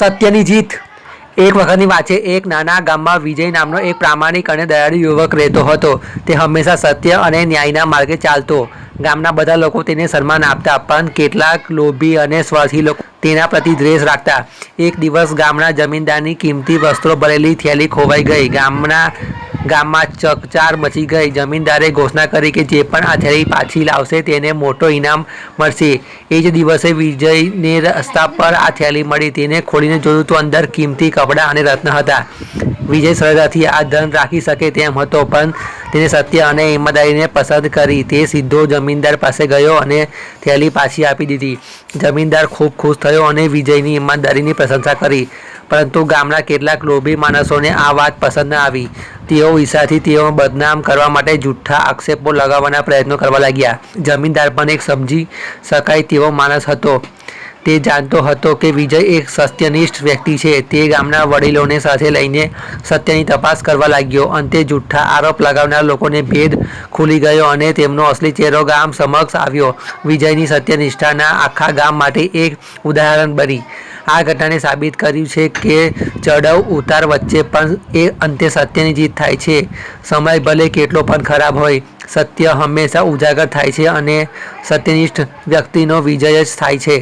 સત્યની જીત. એક વખતની વાત છે એક નાના ગામમાં વિજય નામનો એક પ્રામાણિક અને દયાળુ યુવક રહેતો હતો. તે હંમેશા સત્ય અને ન્યાયના માર્ગે ચાલતો. ગામના બધા લોકો તેને સન્માન આપતા, પણ કેટલાક લોભી અને સ્વાર્થી લોકો તેના પ્રતિ દ્વેષ રાખતા. એક દિવસ ગામના જમીનદારની કિંમતી વસ્ત્રો ભરેલી થેલી ખોવાઈ ગઈ. ગામના ગામમાં ચકચાર મચી ગઈ. જમીનદારે ઘોષણા કરી કે જે પણ આ પાછી લાવશે તેને મોટો ઇનામ મળશે. એ જ દિવસે વિજયને રસ્તા પર આ થેલી મળી. તેને ખોલીને જોયું તો અંદર કિંમતી કપડાં અને રત્ન હતા. વિજય સરળતાથી આ ધન રાખી શકે તેમ હતો, પણ તેને સત્ય અને ઈમાનદારીને પસંદ કરી. તે સીધો જમીનદાર પાસે ગયો અને થેલી પાછી આપી દીધી. જમીનદાર ખૂબ ખુશ થયો અને વિજયની ઈમાનદારીની પ્રશંસા કરી. પરંતુ ગામના કેટલાક લોભી માણસોને આ વાત પસંદ ન આવી. તેઓ ઈશાથી તેઓ બદનામ કરવા માટે જૂઠ્ઠા આક્ષેપો લગાવવાના પ્રયત્નો કરવા લાગ્યા. જમીનદાર પણ એક સમજી શકાય તેવો માણસ હતો. તે જાણતો હતો કે વિજય એક સત્યનિષ્ઠ વ્યક્તિ છે. તે ગામના વડીલોને સાથે લઈને સત્યની તપાસ કરવા લાગ્યો. અંતે જૂઠ્ઠા આરોપ લગાવનાર લોકોને ભેદ ખુલી ગયો અને તેમનો અસલી ચહેરો ગામ સમક્ષ આવ્યો. વિજયની સત્યનિષ્ઠાના આખા ગામ માટે એક ઉદાહરણ બની. આ ઘટનાને સાબિત કર્યું છે કે ચઢવ ઉતાર વચ્ચે પણ એ અંતે સત્યની જીત થાય છે. સમય ભલે કેટલો પણ ખરાબ હોય, સત્ય હંમેશા ઉજાગર થાય છે અને સત્યનિષ્ઠ વ્યક્તિનો વિજય જ થાય છે.